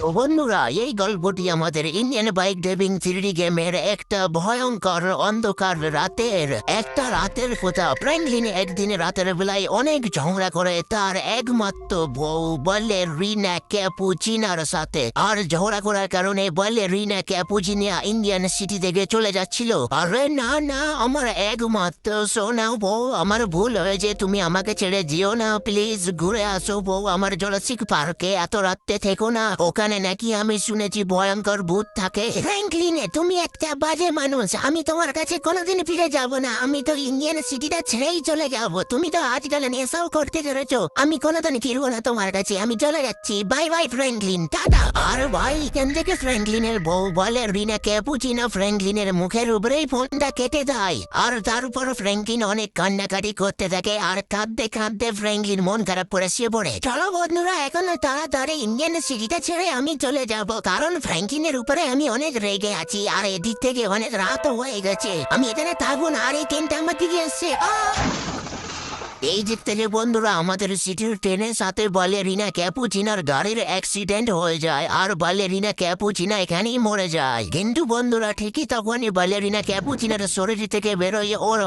তো বন্ধুরা, এই গল্পটি আমাদের ইন্ডিয়ান বাইক ড্রাইভিং থ্রিডি গেমের একটা ভয়ঙ্কর অন্ধকার রাতের, একটা রাতের কথা। ফ্র্যাঙ্কলিন একদিন রাতের বেলায় অনেক ঝগড়া করে তার একমাত্র বউ বলে রিনা ক্যাপুচিনার সাথে। আর ঝগড়া করার কারণে বলে রিনা ক্যাপুচিনিয়া ইন্ডিয়ান সিটি থেকে চলে যাচ্ছিল। আরে না না, আমার একমাত্র সোনা বউ, আমার ভুল হয়েছে, তুমি আমাকে ছেড়ে যেও না প্লিজ ঘুরে আসো বউ, আমার জলাসিক পার্কে এত রাত্রে থেকো না, ওখানে নাকি আমি শুনেছি ভয়ঙ্কর ভূত থাকে। ফ্র্যাঙ্কলিনে তুমি একটা বাজে মানুষ। আমি তোমার কাছে কোনোদিন ফিরে যাব না। আমি তো ইন্ডিয়ান সিটিটা ছেড়েই চলে যাব। তুমি তো আজকাল নেশাও করতে চলেছো। আমি কোনোদিন ফিরবো না তোমার কাছে। আমি চলে যাচ্ছি। Bye bye Franklin tata. আর ভাই এখান থেকে ফ্র্যাঙ্কলিনের বউ বলে? রিনা ক্যাপুচিনো ফ্র্যাঙ্কলিনের মুখের উপরেই ফোনটা কেটে দেয়। আর তার উপর ফ্র্যাঙ্কলিন অনেক কান্নাকাটি করতে থাকে। আর কাঁদতে কাঁদতে ফ্র্যাঙ্কলিন মন খারাপ করে শুয়ে পড়ে। চলো বন্ধুরা, এখন তাড়াতাড়ি ইন্ডিয়ান সিটিটা ছেড়ে আমি চলে যাব, কারণ ফ্র্যাঙ্কলিনের উপরে আমি অনেক রেগে আছি, আর এদিক থেকে অনেক রাতও হয়ে গেছে। আমি এখানে থাকব না আর এই ট্রেনটা আমার দিকে এসছে। এই দিক থেকে বন্ধুরা, আমাদের সিটির ট্রেনের সাথে বলে রিনা ক্যাপুচিনার গাড়ির অ্যাক্সিডেন্ট হয়ে যায়, আর বলে রিনা ক্যাপুচিনা এখানেই মরে যায়। কিন্তু বন্ধুরা, ঠিকই তখনই বলে রিনা ক্যাপুচিনার শরীর থেকে বেরোয় ওর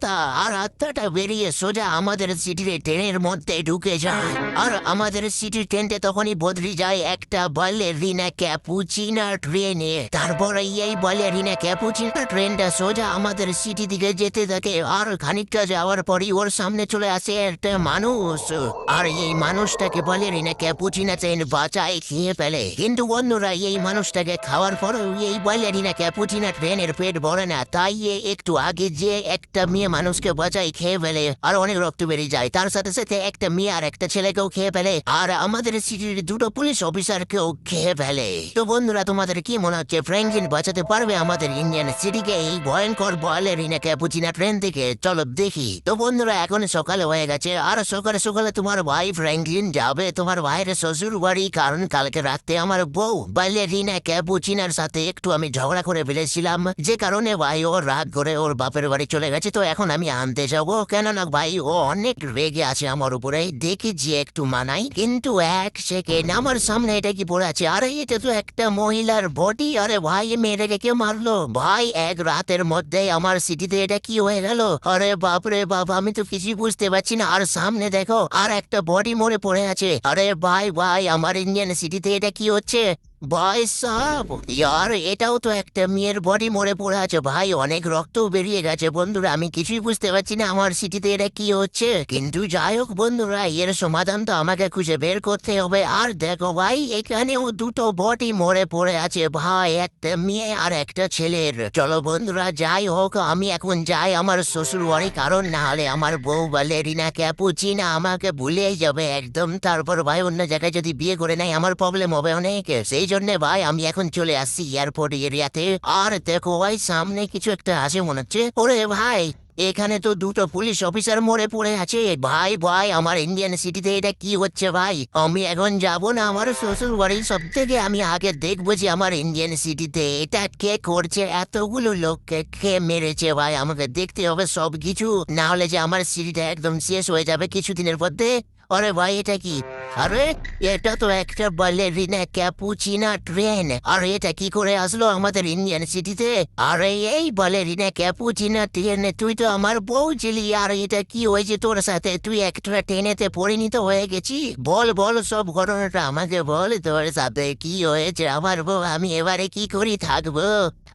আত্মা আর আত্মাটা বেরিয়ে সোজা আমাদের সিটির ট্রেনের মধ্যে ঢুকে যায়। আর আমাদের সিটির ট্রেনটা তখনই বদলি যায় একটা বলে রিনা ক্যাপুচিনা ট্রেনে। তারপরে এই বলে রিনা ক্যাপুচিনা ট্রেনটা সোজা আমাদের সিটি দিকে যেতে থাকে। আর খানিকটা যাওয়ার পরই ওর সামনে চলে আসে একটা মানুষ। আর এই মানুষটাকে বলে রিনা ক্যাপুচিনা ট্রেন বাঁচায়, খেয়ে ফেলে। কিন্তু অন্যরা এই মানুষটাকে খাওয়ার পরেও এই বলে রিনা ক্যাপুচিনা ট্রেনের পেট ভরে না। তাই একটু আগে যে একটা মেয়ে মানুষকে বাঁচাই খেয়ে ফেলে, আর অনেক রক্ত বেরিয়ে যায়। তার সাথে সাথে একটা মেয়ে আর একটা ছেলেকেও খেয়ে ফেলে, আর আমাদের সিটির দুটো পুলিশ অফিসারকেও খেয়ে ফেলে। তো বন্ধুরা, তোমাদের কি মনে হচ্ছে, ফ্র্যাঙ্কলিন বাঁচাতে পারবে আমাদের ইন্ডিয়ান সিটিকে? এই ভয়ঙ্কর বলে রিনা ক্যাপুচিনা ট্রেন থেকে। চলো দেখি। তো বন্ধুরা, এখন সকালে হয়ে গেছে, আর সকালে সকালে তোমার ভাই ফ্র্যাঙ্কলিন যাবে। তোমার ভাইয়ের শ্বশুর বাড়ি, কারণ কালকে রাতে আমার বউ বাইলে রিনা ক্যাপুচিনার সাথে একটু আমি ঝগড়া করে ফেলেছিলাম। যে কারণে ভাই ও রাগ করে ওর বাপের বাড়ি চলে গেছে। তো এখন আমি আনতে যাব, কেননা ভাই, ও অনেক রেগে আছে আমার উপরে। দেখি যে একটু মানাই কিন্তু এক সেকেন্ড আমার সামনে এটা কি পড়ে আছে? আরে, এটা তো একটা মহিলার বডি আরে ভাই, মেয়েটাকে কে মারলো? ভাই, এক রাতের মধ্যে আমার সিটিতে এটা কি হয়ে গেল? আরে বাপরে বাপ, আমি তো কিছুই বুঝতে পারছি না। আর সামনে দেখো, আর একটা বডি মরে পড়ে আছে। আরে ভাই ভাই, আমার ইন্ডিয়ান সিটিতে এটা কি হচ্ছে? ভাই সাহ ইয়ার, এটাও তো একটা মেয়ের বডি মরে পড়ে আছে। ভাই, অনেক রক্ত বেরিয়ে গেছে বন্ধুরা, আমি কিছুই বুঝতে পারছি না আমার সিটিতে এটা কি হচ্ছে। কিন্তু যাই হোক বন্ধুরা, এর সমাধান তো আমাকে খুঁজে বের করতে হবে। আর দেখো ভাই, এখানেও দুটো বডি মরে পড়ে আছে। ভাই, একটা মেয়ে আর একটা ছেলের। চলো বন্ধুরা, যাই হোক, আমি এখন যাই আমার শ্বশুর বাড়ি কারণ না হলে আমার বউ বলে, রিনা ক্যাপুচিনা আমাকে ভুলেই যাবে একদম। তারপর ভাই, অন্য জায়গায় যদি বিয়ে করে নেয়, আমার প্রবলেম হবে অনেক। সেই জন্য ভাই, আমি এখন চলে আসছি এয়ারপোর্ট এরিয়াতে। আর দেখো ভাই, সামনে কিছু একটা আছে মনে হচ্ছে। ওরে ভাই, এখানে তো দুটো পুলিশ অফিসার মরে পড়ে আছে। ভাই ভাই, আমার ইন্ডিয়ান সিটিতে এটা কি হচ্ছে ভাই? আমি এখন যাব না আমার শ্বশুর বাড়ি সব থেকে আমি আগে দেখব যে আমার ইন্ডিয়ান সিটিতে এটা কে করছে। এতগুলো লোককে কে মেরেছে ভাই? আমাকে দেখতে হবে সব কিছু না হলে যে আমার সিটিটা একদম শেষ হয়ে যাবে কিছুদিনের মধ্যে। আরে ভাই, এটা কি? আরে, এটা তো একটা বলে রিনা ক্যাপুচিনা ট্রেন। আর, এটা কি করে আসলো আমাদের ইন্ডিয়ান সিটিতে? আরে, এই বলে রিনা ক্যাপুচিনা ট্রেন, তুই তো আমার বউ ছিলি। আর, এটা কি হয়েছে তোর সাথে? তুই একটা ট্রেনেতে পরিণত হয়ে গেছি? বল বল সব ঘটনাটা আমাকে বল তোর সাথে। কি হয়েছে আমার বউ? আমি এবারে কি করি থাকব?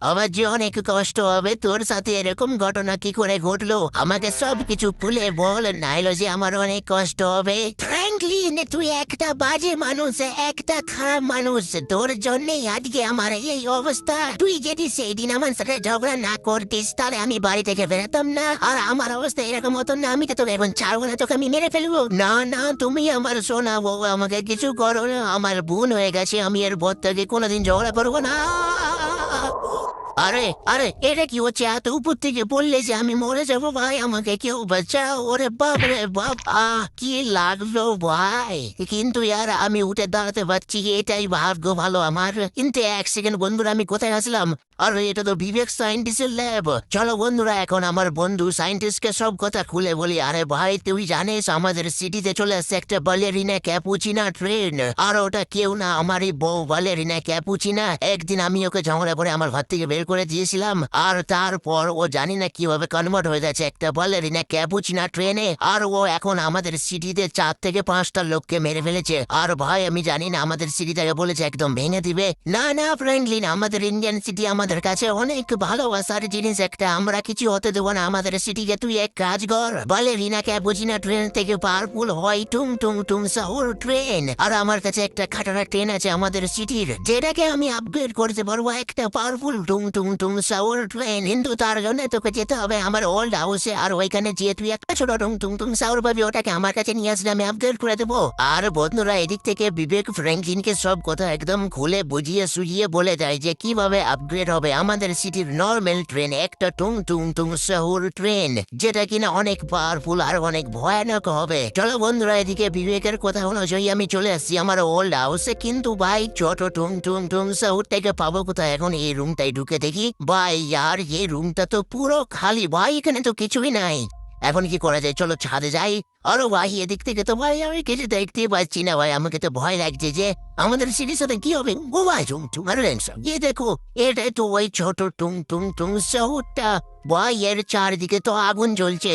আমার যে অনেক কষ্ট হবে, তোর সাথে এরকম ঘটনা কি করে ঘটলো? আমাকে সব কিছু খুলে বল, নাইলো যে আমার অনেক কষ্ট হবে। ফ্র্যাঙ্কলিন তুই একটা বাজে মানুষ, একটা খারাপ মানুষ। তোর জন্যই আজকে আমার এই অবস্থা। তুই যদি সেই দিন আমার সাথে ঝগড়া না করতিস, তাহলে আমি বাড়ি থেকে বেরোতাম না। আর আমার অবস্থা এরকম হতো না, আমি তো তোকে এখন ছাড়বো না, তোকে আমি মেরে ফেলব। না না, তুমি আমার শোনা বউ, আমাকে কিছু করো না। আমার বোন হয়ে গেছে, আমি এর পর থেকে কোনোদিন ঝগড়া করব না। আরে আরে, এটা কি হচ্ছে? এত উপর থেকে বললে যে আমি মরে যাব ভাই? আমাকে কেউ বাঁচাও। ওরে বাপ রে বাপ। আহ, কি লাগল ভাই? কিন্তু ইয়ার আমি উঠে দাঁড়াতে পারছি এটাই ভাগ্য ভালো আমার। কিন্তু এক সেকেন্ড বন্ধুরা, আমি কোথায় আসলাম আর, এটা তো বিবেক সায়েন্টিস্টের ল্যাব চলো বন্ধুরা, এখন আমার বন্ধু সায়েন্টিস্টকে সব কথা খুলে বলি। আরে ভাই, তুই জানিস আমাদের সিটিতে চলে আসছে একটা বালেরিনা ক্যাপুচিনা ট্রেন আর ওটা কেউ না, আমারই বউ বালেরিনা ক্যাপুচিনা একদিন আমি ওকে ঝগড়া করে আমার ঘর থেকে বের করে দিয়েছিলাম। আর তারপর ও জানি না কীভাবে কনভার্ট হয়ে যাচ্ছে একটা বালেরিনা ক্যাপুচিনা ট্রেনে আর ও এখন আমাদের সিটিতে চার থেকে পাঁচটা লোককে মেরে ফেলেছে। আর ভাই, আমি জানি না, আমাদের সিটিটাকে বলেছে একদম ভেঙে দিবে। না না ফ্রেন্ডলি না, আমাদের ইন্ডিয়ান সিটি আমাদের কাছে অনেক ভালোবাসার জিনিস একটা। আমরা কিছু হতে দেবো না, আমাদের সিটিকে তুই এক কাজ কর। বলে রিনা ক্যাপুচিনা ট্রেন থেকে পাওয়ারফুল হয় টুং টুং টুং শহর ট্রেন। আর আমার কাছে একটা খাটারা ট্রেন আছে আমাদের সিটির, যেটাকে আমি আপগ্রেড করতে পারব একটা পাওয়ারফুল টুং টুং টুং শহর ট্রেন কিন্তু তার জন্য তোকে যেতে হবে। আমার ওল্ড হাউসে আর ওইখানে যে তুই একটা ছোট টুং টুং টুং শহর পাবি, ওটাকে আমার কাছে নিয়ে আসলে আমি আপগ্রেড করে দেবো। আর বন্ধুরা, এদিক থেকে বিবেক ফ্র্যাঙ্কলিনকে সব কথা একদম খুলে বুঝিয়ে সুঝিয়ে বলে দেয় যে কীভাবে আপগ্রেড হবে আমাদের সিটির নর্মাল ট্রেন একটা টুং টুং টুং শহর ট্রেন, যেটা কিনা অনেক পাওয়ারফুল আর অনেক ভয়ানক হবে। চলো বন্ধুরা, এদিকে বিবেকের কথা অনুযায়ী আমি চলে আসছি আমার ওল্ড হাউসে কিন্তু ভাই, ছোট টুং টুং টুং থেকে পাবো কোথায়? এখন এই রুমটাই ঢুকে দেখি। ভাই, আর এই রুমটা তো পুরো খালি। ভাই, এখানে তো কিছুই নাই। এখন কি করা যায়? চলো ছাদে যাই। আরও ভাই এদিক থেকে তো ভাই আমি কিছু দেখতে পাচ্ছি না ভাই, আমাকে তো ভয় লাগছে যে আমাদের সিটির সাথে কি হবে? ও ভাই টুং এ দেখো, এটা তো ওই ছোট টুং টুং টুং শহরটা। ভাই, এর চারিদিকে তো আগুন জ্বলছে।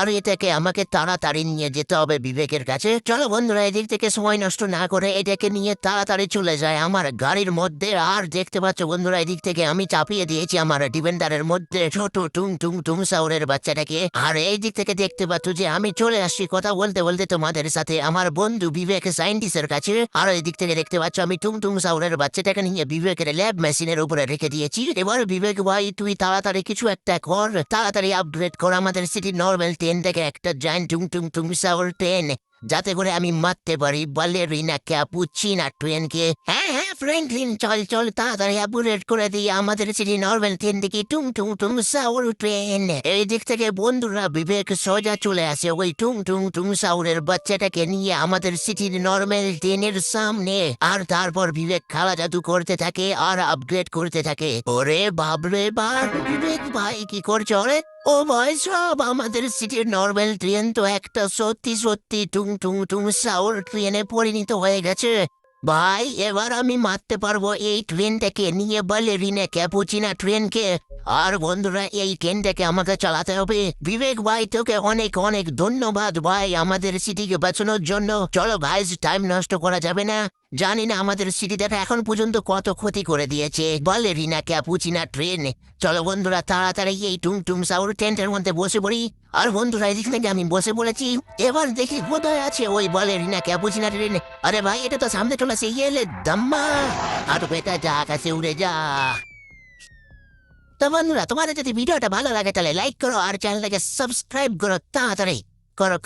আর এটাকে আমাকে তাড়াতাড়ি নিয়ে যেতে হবে বিবেকের কাছে। চলো বন্ধুরা, এদিক থেকে সময় নষ্ট না করে এটাকে নিয়ে তাড়াতাড়ি চলে যায় আমার গাড়ির মধ্যে, আর দেখতে পাচ্ছ বন্ধুরা, এদিক থেকে আমি চাপিয়ে দিয়েছি আমার ডিফেন্ডারের মধ্যে ছোট টুং টুং টুং সাউরের বাচ্চাটাকে। আর এই দিক থেকে দেখতে পাচ্ছ যে আমি চলে আসছি কথা বলতে বলতে তোমাদের সাথে আমার বন্ধু বিবেক সাইন্টিস্টের কাছে আর এই দিক থেকে দেখতে পাচ্ছ, আমি টুং টুং সাউরের বাচ্চাটাকে নিয়ে বিবেকের ল্যাব মেশিনের উপরে রেখে দিয়েছি। এবার বিবেক ভাই, তুই তাড়াতাড়ি কিছু একটা কর, তাড়াতাড়ি আপগ্রেড কর আমাদের সিটি নর্মাল ট্রেন থেকে একটা জায়েন্ট টুং টুং সাউর ট্রেন যাতে করে আমি মারতে পারি। বালেরিনা ক্যাপুচিনা ট্রেনকে হ্যাঁ হ্যাঁ ফ্রেন্ডলিন, চল চল, তাড়াতাড়ি করে দিই। আমাদের সিটি নর্মাল ট্রেন থেকে টুং টুং টুং, সাউর ট্রেন এই দিক থেকে বন্ধুরা বিবেক সোজা চলে আসে ওই টুং টুং টুং, সাউরের বাচ্চাটাকে নিয়ে আমাদের সিটির নর্মাল ট্রেনের সামনে। আর তারপর বিবেক খেলা জাদু করতে থাকে আর আপগ্রেড করতে থাকে। ওরে বাবরে বাপ, বিবেক ভাই, কি করছ রে? ও ভাই আমাদের সিটির নর্মাল ট্রেন তো একটা সত্যি সত্যি টুং টুং টুং সাউর ট্রেনে পরিণত হয়ে গেছে। ভাই, এবার আমি মারতে পারব এই ট্রেনটাকে, নিয়ে বলে রিনে ক্যাপুচিনা ট্রেনকে। আর বন্ধুরা, এই ট্রেনটাকে আমাকে চালাতে হবে। বিবেক ভাই, তোকে অনেক অনেক ধন্যবাদ ভাই আমাদের সিটিকে বাঁচানোর জন্য। চলো ভাই টাইম নষ্ট করা যাবে না। জানি না আমাদের সিটিটা এখন পর্যন্ত কত ক্ষতি করে দিয়েছে। বলে রিনা ক্যাপুচিনা ট্রেন। চলো বন্ধুরা, তাড়াতাড়ি এই টুং টুং সাউর টেন্টের মধ্যে বসে পড়ি। আর বন্ধুরা, এদিক থেকে আমি বসে পড়েছি। এবার দেখি কোথায় আছে ওই বলে রিনা ক্যাপুচিনা ট্রেন। আরে ভাই, এটা তো সামনে চলে আসে। ইয়েলে দাম্মা। আর বেটা যা, আকাশে উড়ে যা। তো বন্ধুরা তোমাদের যদি ভিডিওটা ভালো লাগে তাহলে লাইক করো আর চ্যানেলটাকে সাবস্ক্রাইব করো তাড়াতাড়ি করো।